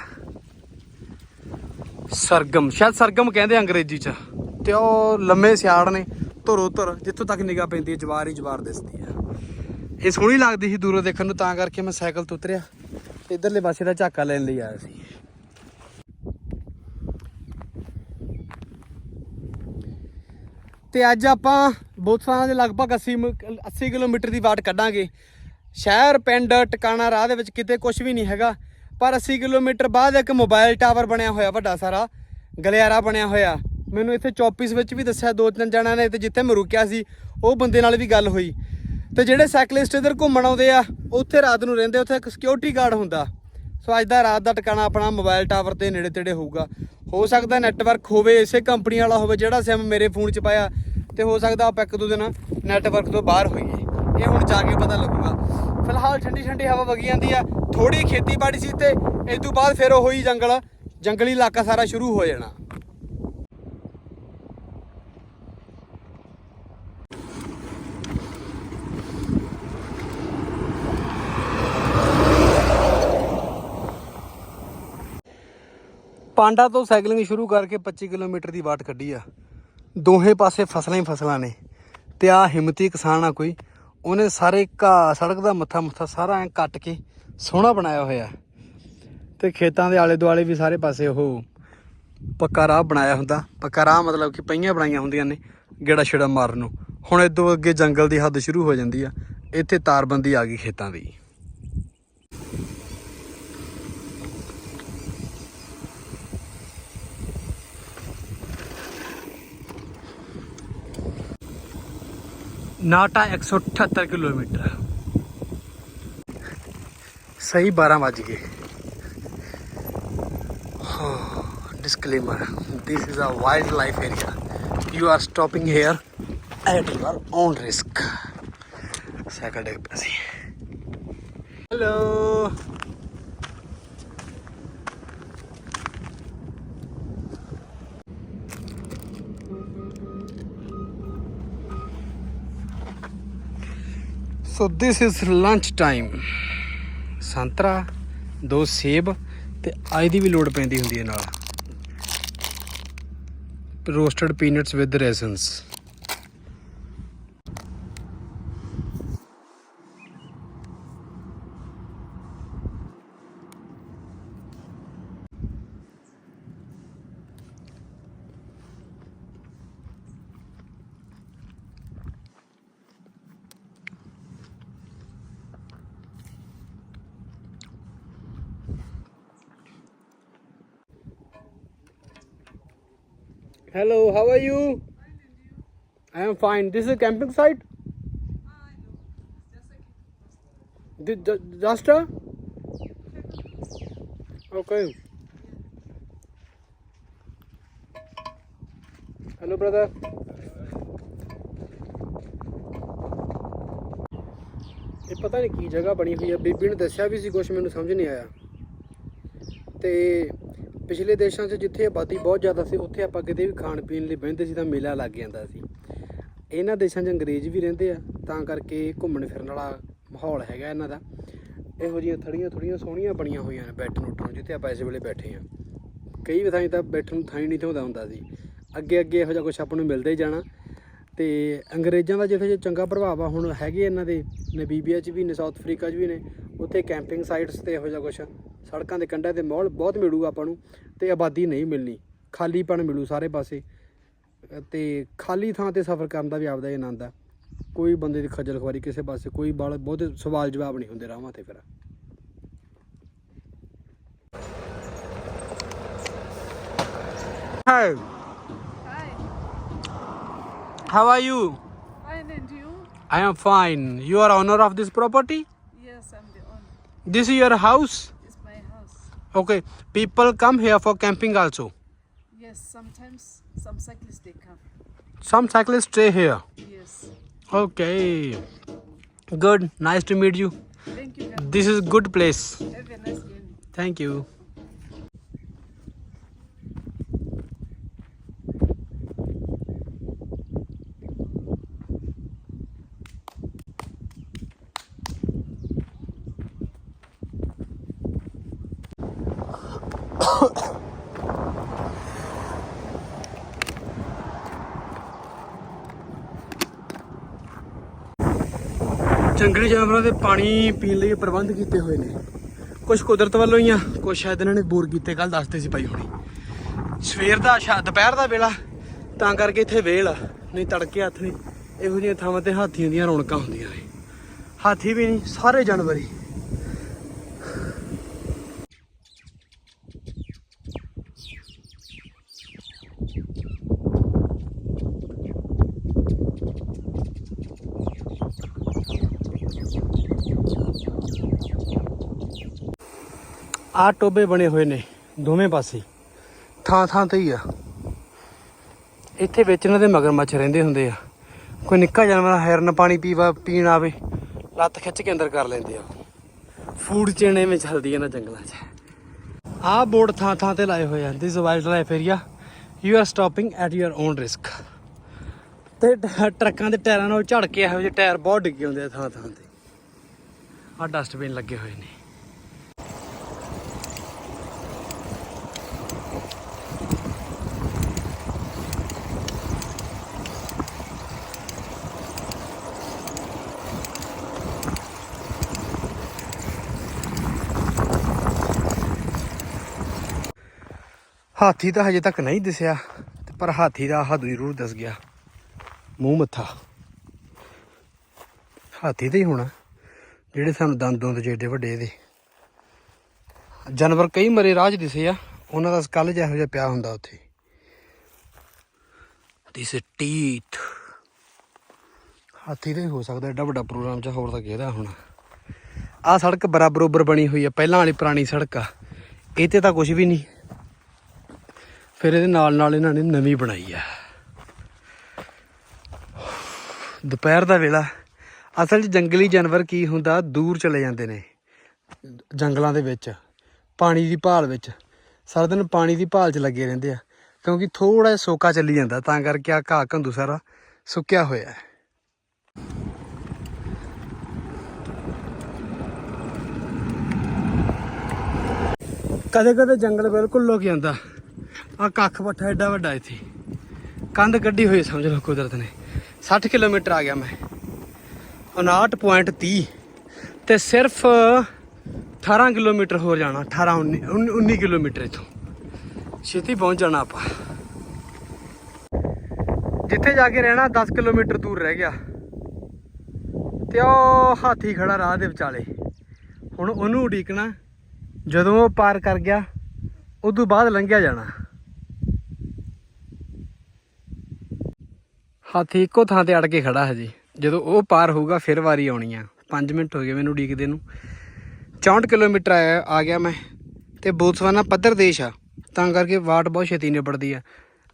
A: ਸਰਗਮ, ਸ਼ਾਇਦ ਸਰਗਮ ਕਹਿੰਦੇ ਅੰਗਰੇਜ਼ੀ 'ਚ। ਤੇ ਉਹ ਲੰਮੇ ਸਿਆੜ ਨੇ, ਧੁਰੋ ਧੁਰ, ਜਿੱਥੋਂ ਤੱਕ ਨਿਗਾਹ ਪੈਂਦੀ ਹੈ, ਜਵਾਰ ਹੀ ਜਵਾਰ ਦਿਸਦੀ ਆ। ਇਹ ਸੋਹਣੀ ਲੱਗਦੀ ਸੀ ਦੂਰੋਂ ਦੇਖਣ ਨੂੰ, ਤਾਂ ਕਰਕੇ ਮੈਂ ਸਾਈਕਲ ਤੋਂ ਉਤਰਿਆ। ਤੇ ਇਧਰਲੇ ਪਾਸੇ ਦਾ ਝਾਕਾ ਲੈਣ ਲਈ ਆਇਆ ਸੀ। ਤੇ ਅੱਜ ਆਪਾਂ ਬੋਤਸਵਾਨਾ ਦੇ ਲਗਭਗ 80 ਮ- 80 ਕਿਲੋਮੀਟਰ ਦੀ ਵਾਟ ਕੱਢਾਂਗੇ। ਸ਼ਹਿਰ, ਪਿੰਡ, ਟਿਕਾਣਾ, ਰਾਹ ਦੇ ਵਿੱਚ ਕਿਤੇ ਕੁਝ ਵੀ ਨਹੀਂ ਹੈਗਾ। ਪਰ 80 ਕਿਲੋਮੀਟਰ ਬਾਅਦ ਇੱਕ ਮੋਬਾਈਲ ਟਾਵਰ ਬਣਿਆ ਹੋਇਆ, ਵੱਡਾ ਸਾਰਾ। ਗਲਿਆਰਾ ਬਣਿਆ ਹੋਇਆ। ਮੈਨੂੰ ਇੱਥੇ ਚੌਪੀਸ ਵਿੱਚ ਵੀ ਦੱਸਿਆ, ਦੋ ਤਿੰਨ ਜਣਿਆਂ ਨੇ ਤੇ ਜਿੱਥੇ ਮੈਂ ਰੁਕਿਆ ਸੀ, ਉਹ ਬੰਦੇ ਨਾਲ ਵੀ ਗੱਲ ਹੋਈ। ਤੇ ਜਿਹੜੇ ਸਾਈਕਲਿਸਟ ਇੱਧਰ ਘੁੰਮਣ ਆਉਂਦੇ ਆ, ਉੱਥੇ ਰਾਤ ਨੂੰ ਰਹਿੰਦੇ, ਉੱਥੇ ਇੱਕ ਸਿਕਿਉਰਿਟੀ ਗਾਰਡ ਹੁੰਦਾ। ਸੋ ਅੱਜ ਦਾ ਰਾਤ ਦਾ ਟਿਕਾਣਾ ਆਪਣਾ ਮੋਬਾਈਲ ਟਾਵਰ ਤੇ ਨੇੜੇ ਤੇੜੇ ਹੋਊਗਾ। ਹੋ ਸਕਦਾ ਨੈਟਵਰਕ ਹੋਵੇ, ਇਸੇ ਕੰਪਨੀ ਵਾਲਾ ਹੋਵੇ, ਜਿਹੜਾ ਸਿਮ ਮੇਰੇ ਫੋਨ 'ਚ ਪਾਇਆ, ਤੇ ਹੋ ਸਕਦਾ ਆਪਾਂ ਇੱਕ ਦੋ ਦਿਨ ਨੈਟਵਰਕ ਤੋਂ ਬਾਹਰ ਹੋਈਏ। ਇਹ ਹੁਣ ਜਾ ਕੇ ਪਤਾ ਲੱਗੂਗਾ। ਫਿਲਹਾਲ ਠੰਡੀ ਠੰਡੀ ਹਵਾ ਵਗੀ ਜਾਂਦੀ ਆ ਥੋੜੀ ਖੇਤੀਬਾੜੀ ਸੀ ਤੇ ਇਸ ਤੋਂ ਬਾਅਦ ਫਿਰ ਉਹੀ ਜੰਗਲ, ਜੰਗਲੀ ਇਲਾਕਾ ਸਾਰਾ ਸ਼ੁਰੂ ਹੋ ਜਾਣਾ। ਪਾਂਡਾ ਤੋਂ ਸਾਈਕਲਿੰਗ ਸ਼ੁਰੂ ਕਰਕੇ 25 ਕਿਲੋਮੀਟਰ ਦੀ ਵਾਟ ਕੱਢੀ ਆ। ਦੋਹੇ ਪਾਸੇ ਫਸਲਾਂ ਹੀ ਫਸਲਾਂ ਨੇ। ਤੇ ਆ ਹਿੰਮਤੀ ਕਿਸਾਨ ਆ ਕੋਈ, ਉਹਨੇ ਸਾਰੇ ਘਾਹ, ਸੜਕ ਦਾ ਮੱਥਾ ਮੁੱਥਾ ਸਾਰਾ ਐ ਕੱਟ ਕੇ ਸੋਹਣਾ ਬਣਾਇਆ ਹੋਇਆ। ਤੇ ਖੇਤਾਂ ਦੇ ਆਲੇ ਦੁਆਲੇ ਵੀ ਸਾਰੇ ਪਾਸੇ ਉਹ ਪੱਕਾ ਰਾਹ ਬਣਾਇਆ ਹੁੰਦਾ। ਪੱਕਾ ਰਾਹ ਮਤਲਬ ਕਿ ਪਹੀਆਂ ਬਣਾਈਆਂ ਹੁੰਦੀਆਂ ਨੇ ਗੇੜਾ ਛੇੜਾ ਮਾਰਨ ਨੂੰ। ਹੁਣ ਇਦੋਂ ਅੱਗੇ ਜੰਗਲ ਦੀ ਹੱਦ ਸ਼ੁਰੂ ਹੋ ਜਾਂਦੀ ਆ। ਇੱਥੇ ਤਾਰਬੰਦੀ ਆ ਗਈ ਖੇਤਾਂ ਦੀ। ਨਾਟਾ 178 ਕਿਲੋਮੀਟਰ ਸਹੀ 12 ਵੱਜ ਗਏ disclaimer this is a wildlife area you are stopping here at your own risk cycle ਡਿੱਗ ਪਿਆ ਸੀ hello so this is lunch time ਸੰਤਰਾ, ਦੋ ਸੇਬ ਤੇ ਆਈ ਦੀ ਵੀ ਲੋੜ ਪੈਂਦੀ ਹੁੰਦੀ ਹੈ ਨਾਲ। Roasted peanuts with raisins Hello, how are you? I am fine. This is a camping site? Just a? Okay. Hello, brother. ਇਹ ਪਤਾ ਨਹੀਂ ਕੀ ਜਗ੍ਹਾ ਬਣੀ ਹੋਈ ਹੈ ਬੀਬੀ ਨੇ ਦੱਸਿਆ ਵੀ ਸੀ ਕੁਝ ਮੈਨੂੰ ਸਮਝ ਨਹੀਂ ਆਇਆ ਤੇ ਪਿਛਲੇ ਦੇਸ਼ਾਂ 'ਚ ਜਿੱਥੇ ਆਬਾਦੀ ਬਹੁਤ ਜ਼ਿਆਦਾ ਸੀ ਉੱਥੇ ਆਪਾਂ ਕਿਤੇ ਵੀ ਖਾਣ ਪੀਣ ਲਈ ਬਹਿੰਦੇ ਸੀ ਤਾਂ ਮੇਲਾ ਲੱਗ ਜਾਂਦਾ ਸੀ ਇਹਨਾਂ ਦੇਸ਼ਾਂ 'ਚ ਅੰਗਰੇਜ਼ ਵੀ ਰਹਿੰਦੇ ਆ, ਤਾਂ ਕਰਕੇ ਘੁੰਮਣ ਫਿਰਨ ਵਾਲਾ ਮਾਹੌਲ ਹੈਗਾ ਇਹਨਾਂ ਦਾ। ਇਹੋ ਜਿਹੀਆਂ ਥੜੀਆਂ ਥੋੜੀਆਂ ਸੋਹਣੀਆਂ ਬਣੀਆਂ ਹੋਈਆਂ ਨੇ ਬੈਠਣ ਉੱਠਣ ਜਿੱਥੇ ਆਪਾਂ ਇਸ ਵੇਲੇ ਬੈਠੇ ਆ ਕਈ ਥਾਈਂ ਤਾਂ ਬੈਠਣ ਨੂੰ ਥਾਂ ਹੀ ਨਹੀਂ ਤੇ ਹੁੰਦਾ ਸੀ। ਅੱਗੇ ਅੱਗੇ ਇਹੋ ਜਿਹਾ ਕੁਝ ਆਪਾਂ ਨੂੰ ਮਿਲਦਾ ਹੀ ਜਾਣਾ। ਤੇ ਅੰਗਰੇਜ਼ਾਂ ਦਾ ਜਿੱਥੇ ਜੇ ਚੰਗਾ ਪ੍ਰਭਾਵ ਆ, ਹੁਣ ਹੈਗੇ ਇਹਨਾਂ ਦੇ ਨਬੀਬੀਆ 'ਚ ਵੀ ਨੇ, ਸਾਊਥ ਅਫਰੀਕਾ 'ਚ ਵੀ ਨੇ, ਉੱਥੇ ਕੈਂਪਿੰਗ ਸਾਈਟਸ ਤੇ ਇਹੋ ਜਿਹਾ ਕੁਝ ਸੜਕਾਂ ਦੇ ਕੰਢਾਂ ਤੇ ਮਾਹੌਲ ਬਹੁਤ ਮਿਲੂਗਾ ਆਪਾਂ ਨੂੰ, ਤੇ ਆਬਾਦੀ ਨਹੀਂ ਮਿਲਣੀ। ਖਾਲੀਪਣ ਮਿਲੂ ਸਾਰੇ ਪਾਸੇ। ਤੇ ਖਾਲੀ ਥਾਂ ਤੇ ਸਫ਼ਰ ਕਰਨ ਦਾ ਵੀ ਆਪਦਾ ਹੀ ਆਨੰਦ ਆ ਕੋਈ ਬੰਦੇ ਦੀ ਖੱਜਲ ਖਵਾਰੀ ਕਿਸੇ ਪਾਸੇ ਕੋਈ ਬਾਲ ਬਹੁਤੇ ਸਵਾਲ ਜਵਾਬ ਨਹੀਂ ਹੁੰਦੇ ਰਾਹਾਂ ਤੇ ਫਿਰ hi
C: Hi,
A: how are you
C: fine and you?
A: i am fine you are owner of this property
C: Yes, I'm the owner.
A: this is your house
C: It's my house.
A: okay people come here for camping also
C: Yes, sometimes Some cyclists they come.
A: Some cyclists stay here.
C: Yes.
A: Okay. Good. Nice to meet you.
C: Thank you. Guys.
A: This is good place.
C: Have a nice day.
A: Thank you. ਜੰਗਲੀ ਜਾਨਵਰਾਂ ਦੇ ਪਾਣੀ ਪੀਣ ਲਈ ਪ੍ਰਬੰਧ ਕੀਤੇ ਹੋਏ ਨੇ। ਕੁਝ ਕੁਦਰਤ ਵੱਲੋਂ ਹੀ ਆ ਕੁਝ ਸ਼ਾਇਦ ਇਹਨਾਂ ਨੇ ਬੋਰ ਕੀਤੇ ਕੱਲ ਦੱਸਦੇ ਸੀ ਭਾਈ ਹੁਣੀ। ਸਵੇਰ ਦਾ ਸ਼ਾ, ਦੁਪਹਿਰ ਦਾ ਵੇਲਾ, ਤਾਂ ਕਰਕੇ ਇੱਥੇ ਵੇਲ ਆ, ਨਹੀਂ ਤੜਕੇ ਹੱਥ ਨਹੀਂ, ਇਹੋ ਜਿਹੀਆਂ ਥਾਵਾਂ ਤੇ ਹਾਥੀਆਂ ਦੀਆਂ ਰੌਣਕਾਂ ਹੁੰਦੀਆਂ ਨੇ। ਹਾਥੀ ਵੀ ਨਹੀਂ, ਸਾਰੇ ਜਾਨਵਰ ਹੀ। ਆ ਟੋਬੇ ਬਣੇ ਹੋਏ ਨੇ ਦੋਵੇਂ ਪਾਸੇ। ਥਾਂ ਥਾਂ ਤੇ ਹੀ ਆ। ਇੱਥੇ ਵਿੱਚ ਇਹਨਾਂ ਦੇ ਮਗਰਮੱਛ ਰਹਿੰਦੇ ਹੁੰਦੇ ਆ। ਕੋਈ ਨਿੱਕਾ ਜਾਨਵਰ ਹੈਰਨ ਪਾਣੀ ਪੀਵਾ ਪੀਣ ਆਵੇ ਲੱਤ ਖਿੱਚ ਕੇ ਅੰਦਰ ਕਰ ਲੈਂਦੇ ਆ। ਫੂਡ ਚੇਨ ਐਵੇਂ ਚੱਲਦੀ ਹੈ ਨਾ ਜੰਗਲਾਂ 'ਚ। ਆਹ ਬੋਰਡ ਥਾਂ ਥਾਂ ਤੇ ਲਾਏ ਹੋਏ ਆ this wild life area you are stopping at your own risk ਤੇ ਟਰੱਕਾਂ ਦੇ ਟਾਇਰਾਂ ਨਾਲ ਝੜ ਕੇ ਇਹੋ ਜਿਹੇ ਟਾਇਰ ਬਹੁਤ ਡਿੱਗੇ ਹੁੰਦੇ ਆ ਥਾਂ ਥਾਂ ਤੇ। ਆਹ ਡਸਟਬਿਨ ਲੱਗੇ ਹੋਏ ਨੇ। ਹਾਥੀ ਤਾਂ ਹਜੇ ਤੱਕ ਨਹੀਂ ਦਿਸਿਆ ਪਰ ਹਾਥੀ ਦਾ ਆਹ ਜ਼ਰੂਰ ਦਿਸ ਗਿਆ। ਮੂੰਹ ਮੱਥਾ। ਹਾਥੀ ਤੇ ਹੀ ਹੋਣਾ, ਜਿਹੜੇ ਸਾਨੂੰ ਦੰਦ ਦੰਦ ਜਿਹੜੇ ਵੱਡੇ ਇਹਦੇ। ਜਾਨਵਰ ਕਈ ਮਰੇ ਰਾਹ 'ਚ ਦਿਸੇ ਆ, ਉਹਨਾਂ ਦਾ ਸਕਲ ਜਿਹੋ ਜਿਹਾ ਪਿਆ ਹੁੰਦਾ ਉੱਥੇ। This teeth. ਹਾਥੀ ਦਾ ਹੀ ਹੋ ਸਕਦਾ ਐਡਾ ਵੱਡਾ ਪ੍ਰੋਗਰਾਮ ਚ ਹੋਰ ਤਾਂ ਕਿਹਦਾ ਹੋਣਾ। ਆਹ ਸੜਕ ਬਰਾਬਰ ਬਰੋਬਰ ਬਣੀ ਹੋਈ ਆ, ਪਹਿਲਾਂ ਵਾਲੀ ਪੁਰਾਣੀ ਸੜਕ ਆ। ਇਹ ਤੇ ਤਾਂ ਕੁਝ ਵੀ ਨਹੀਂ। ਫਿਰ ਇਹਦੇ ਨਾਲ ਨਾਲ ਇਹਨਾਂ ਨੇ ਨਵੀਂ ਬਣਾਈ ਆ। ਦੁਪਹਿਰ ਦਾ ਵੇਲਾ। ਅਸਲ 'ਚ ਜੰਗਲੀ ਜਾਨਵਰ ਕੀ ਹੁੰਦਾ, ਦੂਰ ਚਲੇ ਜਾਂਦੇ ਨੇ ਜੰਗਲਾਂ ਦੇ ਵਿੱਚ, ਪਾਣੀ ਦੀ ਭਾਲ ਵਿੱਚ। ਸਾਰਾ ਦਿਨ ਪਾਣੀ ਦੀ ਭਾਲ 'ਚ ਲੱਗੇ ਰਹਿੰਦੇ ਆ, ਕਿਉਂਕਿ ਥੋੜਾ ਜਿਹਾ ਸੋਕਾ ਚੱਲੀ ਜਾਂਦਾ, ਤਾਂ ਕਰਕੇ ਆ ਘਾਹ ਕੰਦੂ ਸਾਰਾ ਸੁੱਕਿਆ ਹੋਇਆ ਹੈ। ਕਦੇ ਕਦੇ ਜੰਗਲ ਬਿਲਕੁਲ ਲੁਕ ਜਾਂਦਾ। ਆ ਕੱਖ ਪੱਠਾ ਐਡਾ ਵੱਡਾ ਇੱਥੇ। ਕੰਧ ਕੱਢੀ ਹੋਈ ਸਮਝ ਲਓ ਕੁਦਰਤ ਨੇ। 60 ਕਿਲੋਮੀਟਰ ਆ ਗਿਆ ਮੈਂ। 59.30 ਤੇ ਸਿਰਫ 18 ਕਿਲੋਮੀਟਰ ਹੋਰ ਜਾਣਾ 18 19 19 ਕਿਲੋਮੀਟਰ ਇਥੋਂ। ਛੇਤੀ ਪਹੁੰਚ ਜਾਣਾ ਆਪਾਂ। ਜਿੱਥੇ ਜਾ ਕੇ ਰਹਿਣਾ 10 ਕਿਲੋਮੀਟਰ ਦੂਰ ਰਹਿ ਗਿਆ। ਤੇ ਉਹ ਹਾਥੀ ਖੜਾ ਰਾਹ ਦੇ ਵਿਚਾਲੇ। ਹੁਣ ਉਹਨੂੰ ਉਡੀਕਣਾ, ਜਦੋਂ ਉਹ ਪਾਰ ਕਰ ਗਿਆ, ਉਦੋਂ ਬਾਅਦ ਲੰਘਿਆ ਜਾਣਾ। ਹਾਥੀ ਇੱਕੋ ਥਾਂ ਤੇ ਅੜ ਕੇ ਖੜਾ ਹੈ ਜੀ ਜਦੋਂ ਉਹ ਪਾਰ ਹੋਊਗਾ ਫਿਰ ਵਾਰੀ ਆਉਣੀ ਆ 5 ਮਿੰਟ ਹੋ ਗਏ ਮੈਨੂੰ ਉਡੀਕਦੇ ਨੂੰ 64 ਕਿਲੋਮੀਟਰ ਆਇਆ ਆ ਗਿਆ ਮੈਂ ਤੇ ਬੋਤਸਵਾਨਾ ਪੱਧਰ ਦੇਸ਼ ਆ ਤਾਂ ਕਰਕੇ ਵਾਟ ਬਹੁਤ ਛੇਤੀ ਨਿਬੜਦੀ ਆ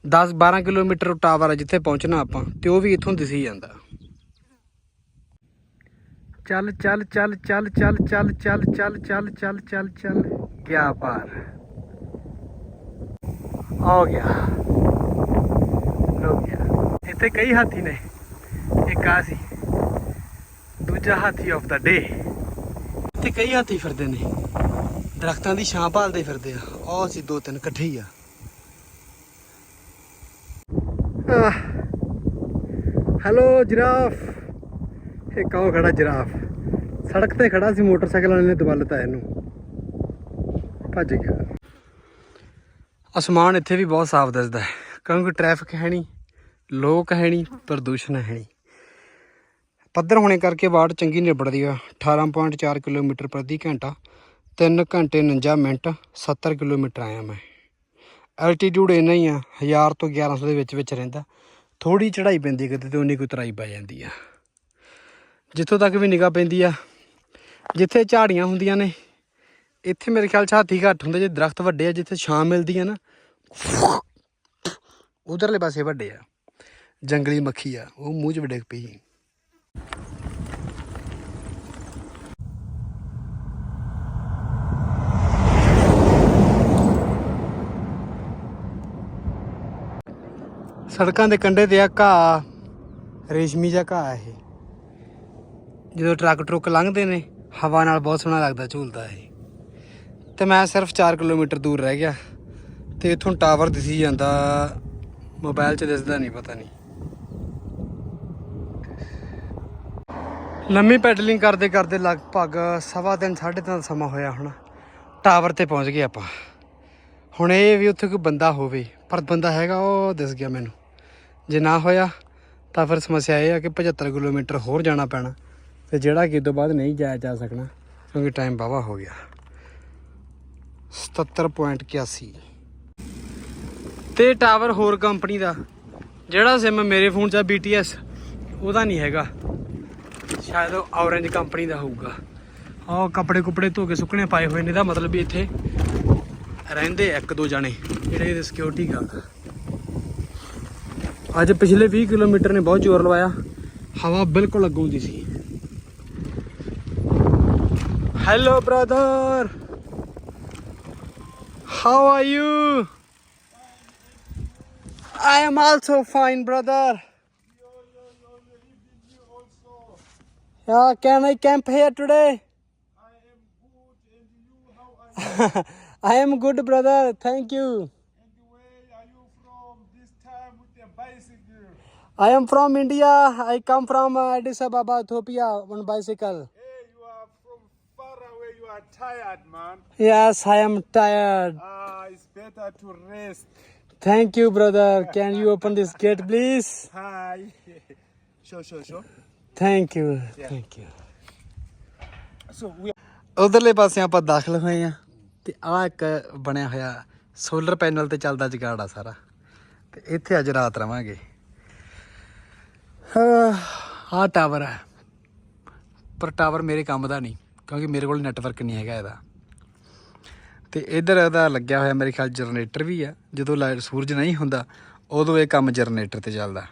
A: 10 12 ਕਿਲੋਮੀਟਰ ਟਾਵਰ ਆ ਜਿੱਥੇ ਪਹੁੰਚਣਾ ਆਪਾਂ ਤੇ ਉਹ ਵੀ ਇੱਥੋਂ ਦਿਸੀ ਜਾਂਦਾ ਚੱਲ ਚੱਲ ਚੱਲ ਚੱਲ ਚੱਲ ਚੱਲ ਚੱਲ ਚੱਲ ਚੱਲ ਚੱਲ ਚੱਲ ਚੱਲ ਗਿਆ ਪਾਰ ਆ ਗਿਆ ਇੱਥੇ ਕਈ ਹਾਥੀ ਨੇ। ਇੱਕ ਆ ਸੀ, ਦੂਜਾ ਹਾਥੀ ਆਫ ਦਾ ਡੇ ਇੱਥੇ ਕਈ ਹਾਥੀ ਫਿਰਦੇ ਨੇ, ਦਰਖਤਾਂ ਦੀ ਛਾਂ ਭਾਲਦੇ ਫਿਰਦੇ ਆ ਉਹ ਸੀ ਦੋ ਤਿੰਨ ਇਕੱਠੇ ਹੀ ਆ। Hello giraffe. ਇਹ ਕੌਣ ਖੜਾ ਜਿਰਾਫ। ਸੜਕ ਤੇ ਖੜਾ ਸੀ, ਮੋਟਰਸਾਈਕਲ ਵਾਲੇ ਨੇ ਦਬਾ ਲਿੱਤਾ ਇਹਨੂੰ। ਭੱਜ ਗਿਆ। ਅਸਮਾਨ ਇੱਥੇ ਵੀ ਬਹੁਤ ਸਾਫ਼ ਦਿਸਦਾ ਹੈ। ਕਿਉਂਕਿ ਟ੍ਰੈਫਿਕ ਹੈ ਨਹੀਂ। ਲੋਕ ਹੈ ਨਹੀਂ, ਪ੍ਰਦੂਸ਼ਣ ਹੈ ਨਹੀਂ। ਪੱਧਰ ਹੋਣੇ ਕਰਕੇ ਵਾਟ ਚੰਗੀ ਨਿਬੜਦੀ ਆ। 18.4 ਕਿਲੋਮੀਟਰ ਪ੍ਰਤੀ ਘੰਟਾ 3 ਘੰਟੇ 49 ਮਿੰਟ 70 ਕਿਲੋਮੀਟਰ ਆਇਆ ਮੈਂ। ਐਲਟੀਟਿਊਡ ਇੰਨਾ ਹੀ ਆ 1000 ਤੋਂ 1100 ਦੇ ਵਿੱਚ ਵਿੱਚ ਰਹਿੰਦਾ। ਥੋੜੀ ਚੜ੍ਹਾਈ ਪੈਂਦੀ ਕਿਤੇ ਤੇ ਉਨੀ ਕੁ ਤਰਾਈ ਪੈ ਜਾਂਦੀ ਆ। ਜਿੱਥੋਂ ਤੱਕ ਵੀ ਨਿਗਾਹ ਪੈਂਦੀ ਆ, ਜਿੱਥੇ ਝਾੜੀਆਂ ਹੁੰਦੀਆਂ ਨੇ, ਇੱਥੇ ਮੇਰੇ ਖਿਆਲ 'ਚ ਹਾਥੀ ਘੱਟ ਹੁੰਦੇ। ਜੇ ਦਰਖਤ ਵੱਡੇ ਆ, ਜਿੱਥੇ ਛਾਂ ਮਿਲਦੀ ਆ ਨਾ, ਉਧਰਲੇ ਪਾਸੇ ਵੱਡੇ ਆ। ਜੰਗਲੀ ਮੱਖੀ ਆ, ਉਹ ਮੂੰਹ 'ਚ ਵੀ ਡਿੱਗ ਪਈ ਸੜਕਾਂ ਦੇ ਕੰਢੇ ਤੇ ਆ ਘਾਹ, ਰੇਸ਼ਮੀ ਜਿਹਾ ਘਾਹ ਇਹ। ਜਦੋਂ ਟਰੱਕ ਟਰੁੱਕ ਲੰਘਦੇ ਨੇ, ਹਵਾ ਨਾਲ ਬਹੁਤ ਸੋਹਣਾ ਲੱਗਦਾ ਝੂਲਦਾ ਇਹ। ਤੇ ਮੈਂ ਸਿਰਫ 4 ਕਿਲੋਮੀਟਰ ਦੂਰ ਰਹਿ ਗਿਆ, ਤੇ ਇਥੋਂ ਟਾਵਰ ਦਿਸੀ ਜਾਂਦਾ ਮੋਬਾਈਲ 'ਚ ਦਿਸਦਾ ਨਹੀਂ, ਪਤਾ ਨਹੀਂ। ਲੰਮੀ ਪੈਡਲਿੰਗ ਕਰਦੇ ਕਰਦੇ ਲਗਭਗ ਸਵਾ ਦਿਨ ਸਾਢੇ ਤਿੰਨ ਸਮਾਂ ਹੋਇਆ ਹੁਣ। ਟਾਵਰ ਤੇ ਪਹੁੰਚ ਗਏ ਆਪਾਂ। ਹੁਣ ਇਹ ਵੀ ਉੱਥੇ ਕੋਈ ਬੰਦਾ ਹੋਵੇ, ਪਰ ਬੰਦਾ ਹੈਗਾ ਉਹ ਦਿਸ ਗਿਆ ਮੈਨੂੰ। ਜੇ ਨਾ ਹੋਇਆ, ਤਾਂ ਫਿਰ ਸਮੱਸਿਆ ਇਹ ਆ ਕਿ 75 ਕਿਲੋਮੀਟਰ ਹੋਰ ਜਾਣਾ ਪੈਣਾ ਤੇ ਜਿਹੜਾ ਕਿ ਇਹ ਤੋਂ ਬਾਅਦ ਨਹੀਂ ਜਾਇਆ ਜਾ ਸਕਣਾ, ਕਿਉਂਕਿ ਟਾਈਮ ਵਾਹਵਾ ਹੋ ਗਿਆ। 77.81 ਤੇ ਟਾਵਰ ਹੋਰ ਕੰਪਨੀ ਦਾ, ਜਿਹੜਾ ਸਿਮ ਮੇਰੇ ਫੋਨ 'ਚ ਆ BTS ਉਹਦਾ ਨਹੀਂ ਹੈਗਾ। ਸ਼ਾਇਦ ਉਹ ਔਰੰਜ ਕੰਪਨੀ ਦਾ ਹੋਊਗਾ। ਆਹ ਕੱਪੜੇ ਕੁਪੜੇ ਧੋ ਕੇ ਸੁੱਕਣੇ ਪਾਏ ਹੋਏ ਨੇ, ਇਹਦਾ ਮਤਲਬ ਵੀ ਇੱਥੇ ਰਹਿੰਦੇ ਇੱਕ ਦੋ ਜਣੇ, ਜਿਹੜੇ ਇਹਦੇ ਸਿਕਿਉਰਿਟੀ ਗਾਰਡ ਅੱਜ ਪਿਛਲੇ 20 ਕਿਲੋਮੀਟਰ ਨੇ ਬਹੁਤ ਜ਼ੋਰ ਲਵਾਇਆ, ਹਵਾ ਬਿਲਕੁਲ ਅੱਗੋਂ ਦੀ ਸੀ। Hello brother how are you I am also fine brother Yeah, can I camp here today? I am good, I am good, brother. Thank you.
D: And Where are you from this time with a bicycle?
A: I am from India. I come from uh, Addis Ababa, Ethiopia, on bicycle.
D: Hey, you are from far away. You are tired, man.
A: Yes, I am tired.
D: Ah, it's better to rest.
A: Thank you, brother. Can you open this gate, please?
D: Hi. sure, sure, sure.
A: Thank you. Thank you.
D: So we
A: ਉਧਰਲੇ ਪਾਸੇ ਆਪਾਂ ਦਾਖਲ ਹੋਏ ਆ ਤੇ ਆ ਇੱਕ ਬਣਿਆ ਹੋਇਆ ਸੋਲਰ ਪੈਨਲ ਤੇ ਚੱਲਦਾ ਜਗਾੜ ਆ ਸਾਰਾ। ਤੇ ਇੱਥੇ ਅੱਜ ਰਾਤ ਰਵਾਂਗੇ। ਆ ਟਾਵਰ ਹੈ ਪਰ ਟਾਵਰ ਮੇਰੇ ਕੰਮ ਦਾ ਨਹੀਂ ਕਿਉਂਕਿ ਮੇਰੇ ਕੋਲ ਨੈਟਵਰਕ ਨਹੀਂ ਹੈਗਾ ਇਹਦਾ। ਤੇ ਇਧਰ ਇਹਦਾ ਲੱਗਿਆ ਹੋਇਆ ਮੇਰੇ ਖਿਆਲ ਜਨਰੇਟਰ ਵੀ ਆ। ਜਦੋਂ ਲਾਈਟ ਸੂਰਜ ਨਹੀਂ ਹੁੰਦਾ ਉਦੋਂ ਇਹ ਕੰਮ ਜਨਰੇਟਰ ਤੇ ਚੱਲਦਾ।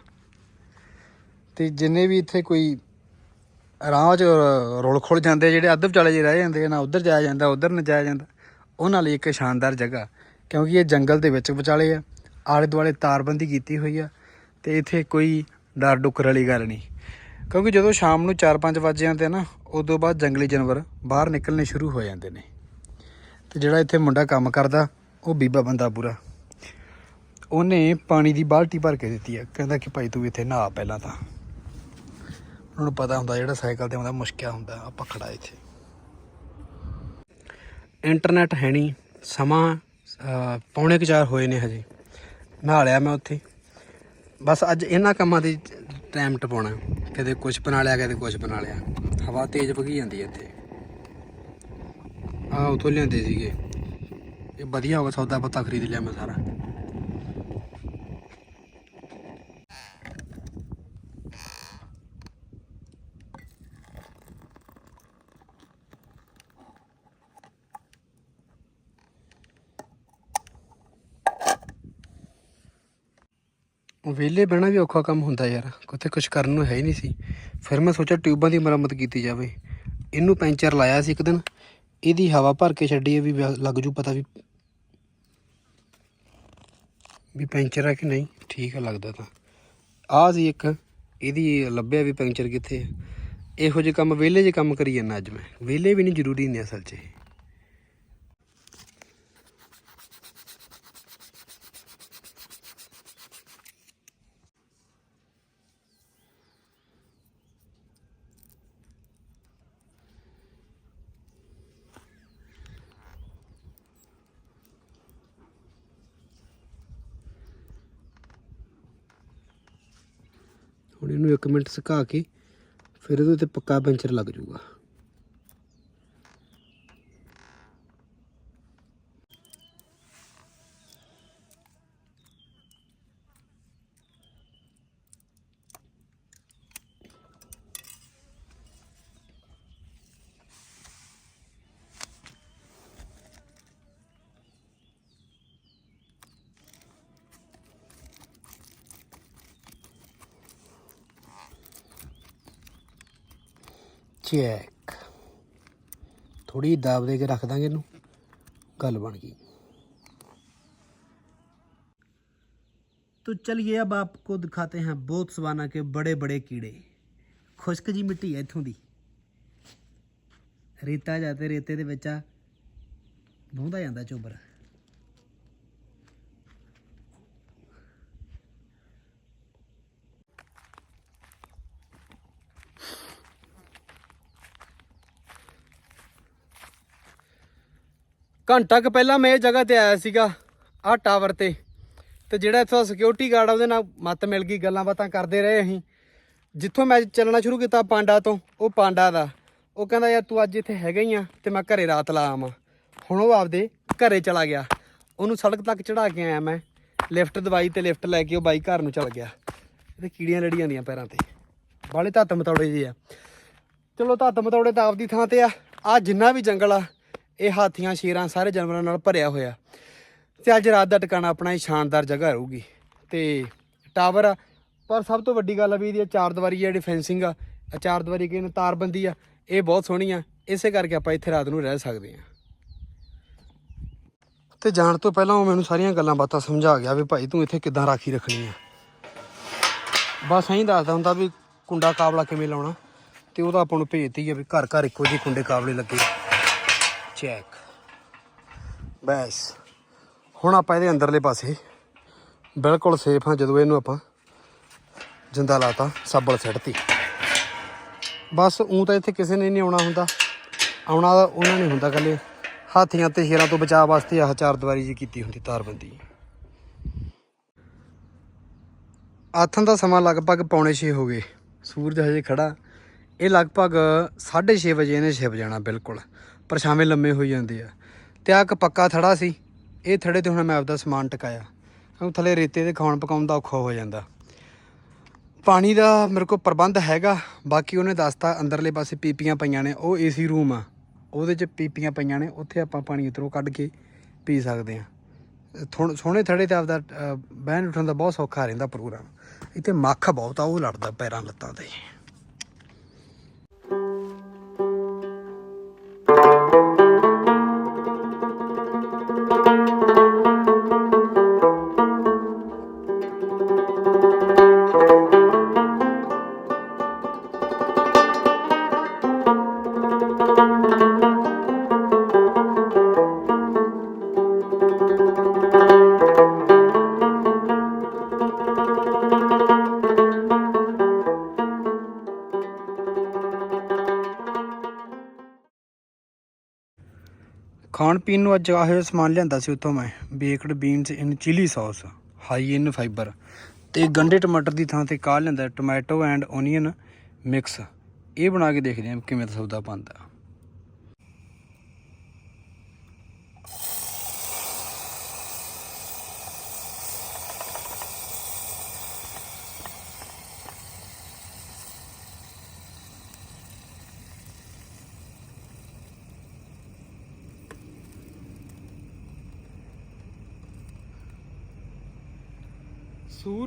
A: ਤੇ ਜਿੰਨੇ ਵੀ ਇੱਥੇ ਕੋਈ ਰਾਹ 'ਚ ਰੋਲ ਖੁੱਲ ਜਾਂਦੇ, ਜਿਹੜੇ ਅੱਧ ਵਿਚਾਲੇ ਜਿਹੇ ਰਹਿ ਜਾਂਦੇ ਆ, ਨਾ ਉਧਰ ਜਾਇਆ ਜਾਂਦਾ, ਉਧਰ ਨਾ ਜਾਇਆ ਜਾਂਦਾ, ਉਹਨਾਂ ਲਈ ਇੱਕ ਸ਼ਾਨਦਾਰ ਜਗ੍ਹਾ, ਕਿਉਂਕਿ ਇਹ ਜੰਗਲ ਦੇ ਵਿੱਚ ਵਿਚਾਲੇ ਆ ਆਲੇ ਦੁਆਲੇ ਤਾਰਬੰਦੀ ਕੀਤੀ ਹੋਈ ਆ, ਤੇ ਇੱਥੇ ਕੋਈ ਡਰ ਡੁੱਕਰ ਵਾਲੀ ਗੱਲ ਨਹੀਂ। ਕਿਉਂਕਿ ਜਦੋਂ ਸ਼ਾਮ ਨੂੰ 4-5 ਵਜੇ ਜਾਂਦੇ ਆ ਨਾ, ਉਦੋਂ ਬਾਅਦ ਜੰਗਲੀ ਜਾਨਵਰ ਬਾਹਰ ਨਿਕਲਣੇ ਸ਼ੁਰੂ ਹੋ ਜਾਂਦੇ ਨੇ। ਤੇ ਜਿਹੜਾ ਇੱਥੇ ਮੁੰਡਾ ਕੰਮ ਕਰਦਾ, ਉਹ ਬੀਬਾ ਬੰਦਾ ਪੂਰਾ। ਉਹਨੇ ਪਾਣੀ ਦੀ ਬਾਲਟੀ ਭਰ ਕੇ ਦਿੱਤੀ ਆ, ਕਹਿੰਦਾ ਕਿ ਭਾਈ ਤੂੰ ਇੱਥੇ ਨਹਾ ਪਹਿਲਾਂ ਤਾਂ। ਉਹਨਾਂ ਨੂੰ ਪਤਾ ਹੁੰਦਾ ਜਿਹੜਾ ਸਾਈਕਲ ਤੇ ਆਉਂਦਾ ਮੁਸ਼ਕਿਲ ਹੁੰਦਾ ਆਪਾਂ ਖੜਾ ਇੱਥੇ। ਇੰਟਰਨੈਟ ਹੈ ਨਹੀਂ ਸਮਾਂ ਅਹ, ਪੌਣੇ ਕੁ ਚਾਰ ਹੋਏ ਨੇ ਹਜੇ। ਨਹਾ ਲਿਆ ਮੈਂ ਉੱਥੇ। ਬਸ ਅੱਜ ਇਹਨਾਂ ਕੰਮਾਂ ਦੇ ਟਾਈਮ ਟਪਾਉਣਾ ਕਦੇ ਕੁਝ ਬਣਾ ਲਿਆ ਕਦੇ ਕੁਝ ਬਣਾ ਲਿਆ। ਹਵਾ ਤੇਜ਼ ਵਗੀ ਜਾਂਦੀ ਹੈ ਇੱਥੇ। ਆ ਉਥੋਂ ਲਿਆਂਦੇ ਸੀਗੇ। ਇਹ ਵਧੀਆ ਹੋ ਗਿਆ ਸੌਦਾ ਪੱਤਾ ਖਰੀਦ ਲਿਆ ਮੈਂ ਸਾਰਾ। ਵਿਹਲੇ ਬਹਿਣਾ ਵੀ ਔਖਾ ਕੰਮ ਹੁੰਦਾ ਯਾਰ, ਕਿਤੇ ਕੁਝ ਕਰਨ ਨੂੰ ਹੈ ਹੀ ਨਹੀਂ ਸੀ। ਫਿਰ ਮੈਂ ਸੋਚਿਆ ਟਿਊਬਾਂ ਦੀ ਮੁਰੰਮਤ ਕੀਤੀ ਜਾਵੇ। ਇਹਨੂੰ ਪੈਂਚਰ ਲਾਇਆ ਸੀ ਇੱਕ ਦਿਨ, ਇਹਦੀ ਹਵਾ ਭਰ ਕੇ ਛੱਡੀ ਵੀ ਲੱਗ ਜੂ ਪਤਾ ਵੀ ਵੀ ਪੈਂਚਰ ਆ ਕਿ ਨਹੀਂ, ਠੀਕ ਆ ਲੱਗਦਾ ਤਾਂ। ਆਹ ਸੀ ਇੱਕ, ਇਹਦੀ ਲੱਭਿਆ ਵੀ ਪੈਂਚਰ ਕਿੱਥੇ ਇਹੋ ਜਿਹੇ ਕੰਮ ਵਿਹਲੇ ਜਿਹੇ ਕੰਮ ਕਰੀ ਜਾਂਦਾ ਅੱਜ ਮੈਂ। ਵਿਹਲੇ ਵੀ ਨਹੀਂ, ਜ਼ਰੂਰੀ ਨੇ ਅਸਲ 'ਚ ਹੁਣ ਇਹਨੂੰ 1 ਮਿੰਟ ਸੁਕਾ ਕੇ ਫਿਰ ਇਹਦੇ ਉੱਤੇ ਪੱਕਾ ਪੈਂਚਰ ਲੱਗ ਜਾਊਗਾ। ਚੈੱਕ ਥੋੜੀ ਦਾਬ ਦੇ ਕੇ ਰੱਖ ਦਾਂਗੇ ਇਹਨੂੰ ਗੱਲ ਬਣ ਗਈ तो चलिए अब आपको दिखाते हैं बोत्सवाना के बड़े बड़े कीड़े ਖੁਸ਼ਕ ਜੀ ਮਿੱਟੀ ਹੈ ਇੱਥੋਂ ਦੀ ਰੇਤਾ ਜਾਂਦੇ ਰੇਤੇ ਦੇ ਵਿੱਚ ਆ ਬੂੰਦਾ ਜਾਂਦਾ ਚੋਬਰ ਘੰਟਾ ਕੁ ਪਹਿਲਾਂ ਮੈਂ ਇਹ ਜਗ੍ਹਾ ਤੇ ਆਇਆ ਸੀਗਾ, ਆਹ ਟਾਵਰ ਤੇ। ਤੇ ਜਿਹੜਾ ਇੱਥੋਂ ਸਿਕਿਉਰਿਟੀ ਗਾਰਡ ਆ, ਉਹਦੇ ਨਾਲ ਮੱਤ ਮਿਲ ਗਈ, ਗੱਲਾਂ ਬਾਤਾਂ ਕਰਦੇ ਰਹੇ ਅਸੀਂ। ਜਿੱਥੋਂ ਮੈਂ ਚੱਲਣਾ ਸ਼ੁਰੂ ਕੀਤਾ ਪਾਂਡਾ ਤੋਂ, ਉਹ ਪਾਂਡਾ ਦਾ। ਉਹ ਕਹਿੰਦਾ, ਯਾਰ ਤੂੰ ਅੱਜ ਇੱਥੇ ਹੈਗਾ ਹੀ ਆ ਤੇ ਮੈਂ ਘਰੇ ਰਾਤ ਲਾ ਆਵਾਂ। ਹੁਣ ਉਹ ਆਪਦੇ ਘਰੇ ਚਲਾ ਗਿਆ। ਉਹਨੂੰ ਸੜਕ ਤੱਕ ਚੜਾ ਕੇ ਆਇਆ ਮੈਂ। ਲਿਫਟ ਦਵਾਈ ਤੇ ਲਿਫਟ ਲੈ ਕੇ ਉਹ ਬਾਈ ਘਰ ਨੂੰ ਚਲ ਗਿਆ। ਇਹਦੇ ਕੀੜੀਆਂ ਲੜੀਆਂ ਦੀਆਂ ਪੈਰਾਂ ਤੇ। ਬਾਲੇ ਧੱਤ ਮਤੌੜੇ ਜੀ ਆ। ਚਲੋ ਧੱਤ ਮਤੌੜੇ ਤਾਂ ਆਪਦੀ ਥਾਂ ਤੇ ਆ। ਆ ਜਿੰਨਾ ਵੀ ਜੰਗਲ ਆ ਇਹ ਹਾਥੀਆਂ ਸ਼ੇਰਾਂ ਸਾਰੇ ਜਾਨਵਰਾਂ ਨਾਲ ਭਰਿਆ ਹੋਇਆ। ਤੇ ਅੱਜ ਰਾਤ ਦਾ ਟਿਕਾਣਾ ਆਪਣਾ ਇਹ ਸ਼ਾਨਦਾਰ ਜਗ੍ਹਾ ਰਹੂਗੀ। ਤੇ ਟਾਵਰ ਆ, ਪਰ ਸਭ ਤੋਂ ਵੱਡੀ ਗੱਲ ਆ ਵੀ ਇਹਦੀ ਇਹ ਚਾਰ ਦੀਵਾਰੀ ਜਿਹੜੀ ਫੈਂਸਿੰਗ ਆ ਇਹ ਚਾਰ ਦੀਵਾਰੀ ਕਿ ਤਾਰਬੰਦੀ ਆ, ਇਹ ਬਹੁਤ ਸੋਹਣੀ ਆ। ਇਸੇ ਕਰਕੇ ਆਪਾਂ ਇੱਥੇ ਰਾਤ ਨੂੰ ਰਹਿ ਸਕਦੇ ਆ। ਤੇ ਜਾਣ ਤੋਂ ਪਹਿਲਾਂ ਉਹ ਮੈਨੂੰ ਸਾਰੀਆਂ ਗੱਲਾਂ ਬਾਤਾਂ ਸਮਝਾ ਗਿਆ ਵੀ ਭਾਈ ਤੂੰ ਇੱਥੇ ਕਿੱਦਾਂ ਰਾਖੀ ਰੱਖਣੀ ਆ। ਬਸ ਐਂ ਦੱਸਦਾ ਹੁੰਦਾ ਵੀ ਕੁੰਡਾ ਕਾਬਲਾ ਕਿਵੇਂ ਲਾਉਣਾ, ਤੇ ਉਹਦਾ ਆਪਾਂ ਨੂੰ ਭੇਜਤੀ ਆ ਵੀ ਘਰ ਘਰ ਇੱਕੋ ਜਿਹੇ ਕੁੰਡੇ ਕਾਬਲੇ ਲੱਗੇ। ਚੈੱਕ ਬਸ। ਹੁਣ ਆਪਾਂ ਇਹਦੇ ਅੰਦਰਲੇ ਪਾਸੇ ਬਿਲਕੁਲ ਸੇਫ ਹਾਂ, ਜਦੋਂ ਇਹਨੂੰ ਆਪਾਂ ਜਿੰਦਾ ਲਾਤਾ ਸਾਬਲ ਸਿੱਟਤੀ। ਬਸ ਉਂ ਤਾਂ ਇੱਥੇ ਕਿਸੇ ਨੇ ਨਹੀਂ ਆਉਣਾ ਹੁੰਦਾ। ਆਉਣਾ ਤਾਂ ਉਹਨਾਂ ਨੇ ਹੁੰਦਾ ਕੱਲੇ ਹਾਥੀਆਂ ਤੇ ਸ਼ੇਰਾਂ ਤੋਂ ਬਚਾਅ ਵਾਸਤੇ ਆਹ ਚਾਰ ਦੀਵਾਰੀ ਜੀ ਕੀਤੀ ਹੁੰਦੀ, ਤਾਰਬੰਦੀ। ਆਥਣ ਦਾ ਸਮਾਂ ਲਗਭਗ ਪੌਣੇ 6 ਹੋ ਗਏ। ਸੂਰਜ ਹਜੇ ਖੜਾ। ਇਹ ਲਗਭਗ 6:30 ਵਜੇ ਇਹਨੇ ਛਿਪ ਜਾਣਾ, ਬਿਲਕੁਲ। ਪਰਛਾਵੇਂ ਲੰਮੇ ਹੋਈ ਜਾਂਦੇ ਆ। ਤੇ ਆ ਇੱਕ ਪੱਕਾ ਥੜਾ ਸੀ। ਇਹ ਥੜੇ ਤੇ ਹੁਣ ਮੈਂ ਆਪਦਾ ਸਮਾਨ ਟਿਕਾਇਆ। ਕਿਉਂਕਿ ਥੱਲੇ ਰੇਤੇ ਤੇ ਖਾਣ ਪਕਾਉਣ ਦਾ ਔਖਾ ਹੋ ਜਾਂਦਾ। ਪਾਣੀ ਦਾ ਮੇਰੇ ਕੋਲ ਪ੍ਰਬੰਧ ਹੈਗਾ। ਬਾਕੀ ਉਹਨੇ ਦੱਸਤਾ, ਅੰਦਰਲੇ ਪਾਸੇ ਪੀਪੀਆਂ ਪਈਆਂ ਨੇ। ਉਹ ਏਸੀ ਰੂਮ ਆ। ਉਹਦੇ 'ਚ ਪੀਪੀਆਂ ਪਈਆਂ ਨੇ। ਉੱਥੇ ਆਪਾਂ ਪਾਣੀ ਉਧਰੋਂ ਕੱਢ ਕੇ ਪੀ ਸਕਦੇ ਆ। ਥੋੜ ਸੋਹਣੇ ਥੜੇ ਤੇ ਆਪਦਾ ਬਹਿਣ ਉੱਠਣ ਦਾ ਬਹੁਤ ਸੌਖਾ ਰਹਿੰਦਾ ਪ੍ਰੋਗਰਾਮ। ਇੱਥੇ ਮੱਖ ਬਹੁਤ ਆ, ਉਹ ਲੜਦਾ ਪੈਰਾਂ ਲੱਤਾਂ ਤੇ। ਖਾਣ ਪੀਣ ਨੂੰ ਅੱਜ ਆਹੇ ਸਮਾਨ ਲਿਆਂਦਾ ਸੀ ਉੱਥੋਂ ਮੈਂ। Baked beans in chilli sauce, high in fibre ਤੇ ਗੰਡੇ ਟਮਾਟਰ ਦੀ ਥਾਂ ਤੇ ਕਾਹ ਲੈਂਦਾ ਟੋਮੈਟੋ ਐਂਡ ਓਨੀਅਨ ਮਿਕਸ। ਇਹ ਬਣਾ ਕੇ ਦੇਖਦੇ ਹਾਂ ਕਿਵੇਂ ਦਾ ਸੌਦਾ ਬਣਦਾ।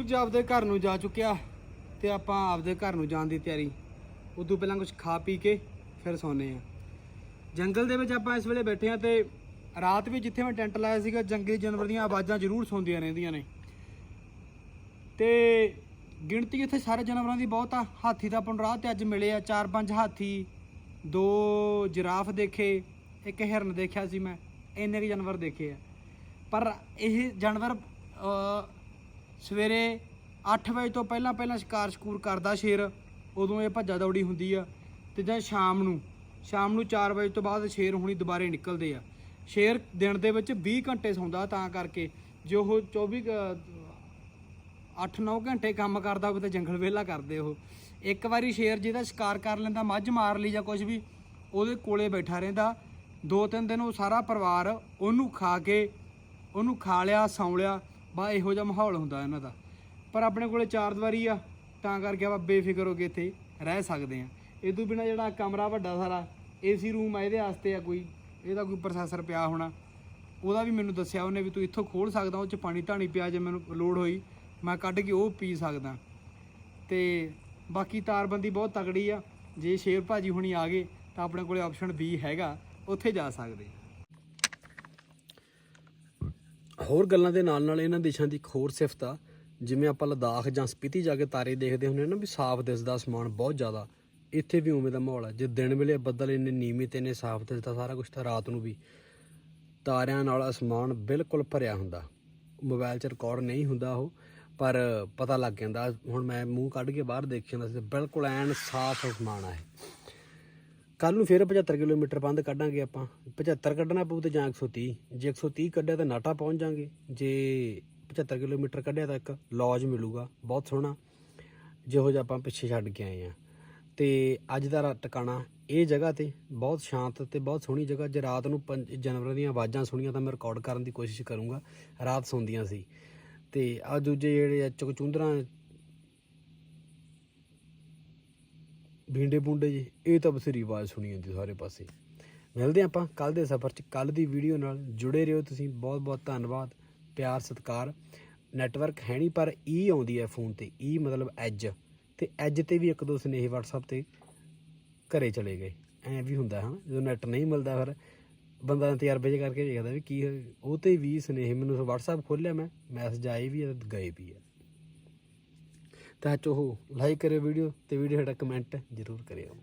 A: ਸੂਰਜ ਆਪਦੇ ਘਰ ਨੂੰ ਜਾ ਚੁੱਕਿਆ ਤੇ ਆਪਾਂ ਆਪਦੇ ਘਰ ਨੂੰ ਜਾਣ ਦੀ ਤਿਆਰੀ, ਉਦੋਂ ਪਹਿਲਾਂ ਕੁਝ ਖਾ ਪੀ ਕੇ ਫਿਰ ਸੌਂਦੇ ਆ ਜੰਗਲ ਦੇ ਵਿੱਚ ਆਪਾਂ ਇਸ ਵੇਲੇ ਬੈਠੇ ਆ ਤੇ ਰਾਤ ਵੀ ਜਿੱਥੇ ਮੈਂ ਟੈਂਟ ਲਾਇਆ ਸੀਗਾ, ਜੰਗਲੀ ਜਾਨਵਰ ਦੀਆਂ ਆਵਾਜ਼ਾਂ ਜ਼ਰੂਰ ਸੁਣਦੀਆਂ ਰਹਿੰਦੀਆਂ ਨੇ। ਤੇ ਗਿਣਤੀ ਇੱਥੇ ਸਾਰੇ ਜਾਨਵਰਾਂ ਦੀ ਬਹੁਤ ਆ, ਹਾਥੀ ਤਾਂ ਆਪਾਂ ਨੂੰ ਰਾਹ ਤੇ ਅੱਜ ਮਿਲੇ ਆ ਚਾਰ ਪੰਜ ਹਾਥੀ, ਦੋ ਜਿਰਾਫ ਦੇਖੇ, ਇੱਕ ਹਿਰਨ ਦੇਖਿਆ ਸੀ ਮੈਂ, ਇੰਨੇ ਕੁ ਜਾਨਵਰ ਦੇਖੇ ਆ। ਪਰ ਇਹ ਜਾਨਵਰ ਸਵੇਰੇ 8 ਵਜੇ ਤੋਂ ਪਹਿਲਾਂ ਪਹਿਲਾਂ ਸ਼ਿਕਾਰ ਸ਼ਕੂਰ ਕਰਦਾ ਸ਼ੇਰ, ਉਦੋਂ ਇਹ ਭੱਜਾ ਦੌੜੀ ਹੁੰਦੀ ਆ ਤੇ ਜਾਂ ਸ਼ਾਮ ਨੂੰ ਸ਼ਾਮ ਨੂੰ 4 ਵਜੇ ਤੋਂ ਬਾਅਦ ਸ਼ੇਰ ਹੁਣੀ ਦੁਬਾਰੇ ਨਿਕਲਦੇ ਆ। ਸ਼ੇਰ ਦਿਨ ਦੇ ਵਿੱਚ 20 ਘੰਟੇ ਸੌਂਦਾ ਤਾਂ ਕਰਕੇ, ਜੇ ਉਹ 24 8-9 ਘੰਟੇ ਕੰਮ ਕਰਦਾ ਹੋਵੇ ਤਾਂ ਜੰਗਲ ਵਿਹਲਾ ਕਰਦੇ ਉਹ। ਇੱਕ ਵਾਰੀ ਸ਼ੇਰ ਜਿਹਦਾ ਸ਼ਿਕਾਰ ਕਰ ਲੈਂਦਾ, ਮੱਝ ਮਾਰ ਲਈ ਜਾਂ ਕੁਝ ਵੀ, ਉਹਦੇ ਕੋਲੇ ਬੈਠਾ ਰਹਿੰਦਾ। ਦੋ ਤਿੰਨ ਦਿਨ ਉਹ ਸਾਰਾ ਪਰਿਵਾਰ ਉਹਨੂੰ ਖਾ ਕੇ, ਉਹਨੂੰ ਖਾ ਲਿਆ, ਸੌਂ ਲਿਆ। ਬਾ ਇਹੋ ਜਿਹਾ ਮਾਹੌਲ ਹੁੰਦਾ ਇਹਨਾਂ ਦਾ। ਪਰ ਆਪਣੇ ਕੋਲੇ ਚਾਰ ਦੀਵਾਰੀ ਆ, ਤਾਂ ਕਰਕੇ ਆਪਾਂ ਬੇਫਿਕਰ ਹੋ ਕੇ ਇੱਥੇ ਰਹਿ ਸਕਦੇ ਆ ਇਹ ਤੋਂ ਬਿਨਾ ਜਿਹੜਾ ਕਮਰਾ ਵੱਡਾ ਸਾਰਾ ਏਸੀ ਰੂਮ ਆ, ਇਹਦੇ ਵਾਸਤੇ ਆ ਕੋਈ, ਇਹਦਾ ਕੋਈ ਪ੍ਰੋਸੈਸਰ ਪਿਆ ਹੋਣਾ। ਉਹਦਾ ਵੀ ਮੈਨੂੰ ਦੱਸਿਆ ਉਹਨੇ ਵੀ ਤੂੰ ਇੱਥੋਂ ਖੋਲ ਸਕਦਾ, ਉਹ ਚ ਪਾਣੀ ਧਾਣੀ ਪਿਆ ਜੇ ਮੈਨੂੰ ਲੋੜ ਹੋਈ, ਮੈਂ ਕੱਢ ਕੇ ਉਹ ਪੀ ਸਕਦਾ। ਤੇ ਬਾਕੀ ਤਾਰਬੰਦੀ ਬਹੁਤ ਤਕੜੀ ਆ, ਜੇ ਸ਼ੇਰ ਭਾਜੀ ਹੁਣੀ ਆ ਗਏ, ਤਾਂ ਆਪਣੇ ਕੋਲੇ ਆਪਸ਼ਨ B ਹੈਗਾ, ਉੱਥੇ ਜਾ ਸਕਦੇ। ਹੋਰ ਗੱਲਾਂ ਦੇ ਨਾਲ ਨਾਲ ਇਹਨਾਂ ਦੇਸ਼ਾਂ ਦੀ ਇੱਕ ਹੋਰ ਸਿਫਤ ਆ, ਜਿਵੇਂ ਆਪਾਂ ਲਦਾਖ ਜਾਂ ਸਪੀਤੀ ਜਾ ਕੇ ਤਾਰੇ ਦੇਖਦੇ ਹੁੰਦੇ ਆ ਨਾ ਵੀ ਸਾਫ਼ ਦਿਸਦਾ ਅਸਮਾਨ ਬਹੁਤ ਜ਼ਿਆਦਾ। ਇੱਥੇ ਵੀ ਉਵੇਂ ਦਾ ਮਾਹੌਲ ਆ। ਜੇ ਦਿਨ ਵੇਲੇ ਬੱਦਲ ਇੰਨੇ ਨੀਵੇਂ ਤੇ ਇੰਨੇ ਸਾਫ਼ ਦਿਸਦਾ ਸਾਰਾ ਕੁਝ ਤਾਂ ਰਾਤ ਨੂੰ ਵੀ ਤਾਰਿਆਂ ਨਾਲ ਅਸਮਾਨ ਬਿਲਕੁਲ ਭਰਿਆ ਹੁੰਦਾ। ਮੋਬਾਈਲ 'ਚ ਰਿਕਾਰਡ ਨਹੀਂ ਹੁੰਦਾ ਉਹ, ਪਰ ਪਤਾ ਲੱਗ ਜਾਂਦਾ। ਹੁਣ ਮੈਂ ਮੂੰਹ ਕੱਢ ਕੇ ਬਾਹਰ ਦੇਖਿਆ ਜਾਂਦਾ ਸੀ, ਬਿਲਕੁਲ ਐਨ ਸਾਫ਼ ਅਸਮਾਨ ਆ ਇਹ। ਕੱਲ ਨੂੰ ਫਿਰ 75 ਕਿਲੋਮੀਟਰ ਬੰਦ ਕੱਢਾਂਗੇ ਆਪਾਂ। 75 ਕੱਢਣਾ ਪਊ ਤੇ ਜਾਂ 130 ਜੇ 130 ਕੱਢਿਆ ਤਾਂ ਨਾਟਾ ਪਹੁੰਚ ਜਾਾਂਗੇ। ਜੇ 75 ਕਿਲੋਮੀਟਰ ਕੱਢਿਆ ਤਾਂ ਇੱਕ ਲੌਜ ਮਿਲੂਗਾ। ਬਹੁਤ ਸੋਹਣਾ। ਜਿਹੋ ਜਿਹਾ ਆਪਾਂ ਪਿੱਛੇ ਛੱਡ ਕੇ ਆਏ ਆ ਤੇ ਅੱਜ ਦਾ ਟਿਕਾਣਾ ਇਹ ਜਗ੍ਹਾ ਤੇ। ਬਹੁਤ ਸ਼ਾਂਤ ਤੇ ਬਹੁਤ ਸੋਹਣੀ ਜਗ੍ਹਾ। ਜੇ ਰਾਤ ਨੂੰ ਪੰਜ- ਜਾਨਵਰਾਂ ਦੀਆਂ ਆਵਾਜ਼ਾਂ ਸੁਣੀਆਂ ਤਾਂ ਮੈਂ ਰਿਕਾਰਡ ਕਰਨ ਦੀ ਕੋਸ਼ਿਸ਼ ਕਰੂੰਗਾ। ਰਾਤ ਸੌਂਦੀਆਂ ਸੀ। ਤੇ ਆ ਦੂਜੇ ਜਿਹੜੇ ਚਕਚੁੰਦਰਾਂ ਬੀਂਡੇ ਬੁੰਡੇ ਜੀ, ਇਹ ਤਾਂ ਬਸਰੀ ਆਵਾਜ਼ ਸੁਣੀ ਜਾਂਦੀ ਸਾਰੇ ਪਾਸੇ। ਮਿਲਦੇ ਹਾਂ ਆਪਾਂ ਕੱਲ ਦੇ ਸਫ਼ਰ 'ਚ ਕੱਲ ਦੀ ਵੀਡੀਓ ਨਾਲ ਜੁੜੇ ਰਹੋ ਤੁਸੀਂ। ਬਹੁਤ ਬਹੁਤ ਧੰਨਵਾਦ, ਪਿਆਰ, ਸਤਿਕਾਰ। ਨੈਟਵਰਕ ਹੈ ਨਹੀਂ, ਪਰ ਈ ਆਉਂਦੀ ਹੈ ਫੋਨ ਤੇ। ਈ ਮਤਲਬ ਐਜ ਤੇ ਐਜ ਤੇ ਵੀ ਇੱਕ ਦੋ ਸਨੇਹ WhatsApp ਤੇ ਘਰੇ ਚਲੇ ਗਏ। ਐ ਵੀ ਹੁੰਦਾ ਹਾਂ ਜਦੋਂ ਨੈਟ ਨਹੀਂ ਮਿਲਦਾ ਫਿਰ ਬੰਦਾ ਤਜਰਬੇ ਜਿਹੇ ਕਰਕੇ ਵੇਖਦਾ ਵੀ ਕੀ ਹੋਇਆ। ਉਹ ਤੇ ਵੀ ਸਨੇਹ, ਮੈਨੂੰ WhatsApp ਖੋਲਿਆ ਮੈਂ, ਮੈਸੇਜ ਆਏ ਵੀ ਆ ਤੇ ਗਏ ਵੀ ਆ। ਤਾਂ ਚੋਹ ਲਾਈਕ ਕਰਿਓ ਵੀਡੀਓ ਤੇ ਵੀਡੀਓ ਸਾਡਾ ਕਮੈਂਟ ਜ਼ਰੂਰ ਕਰਿਓ।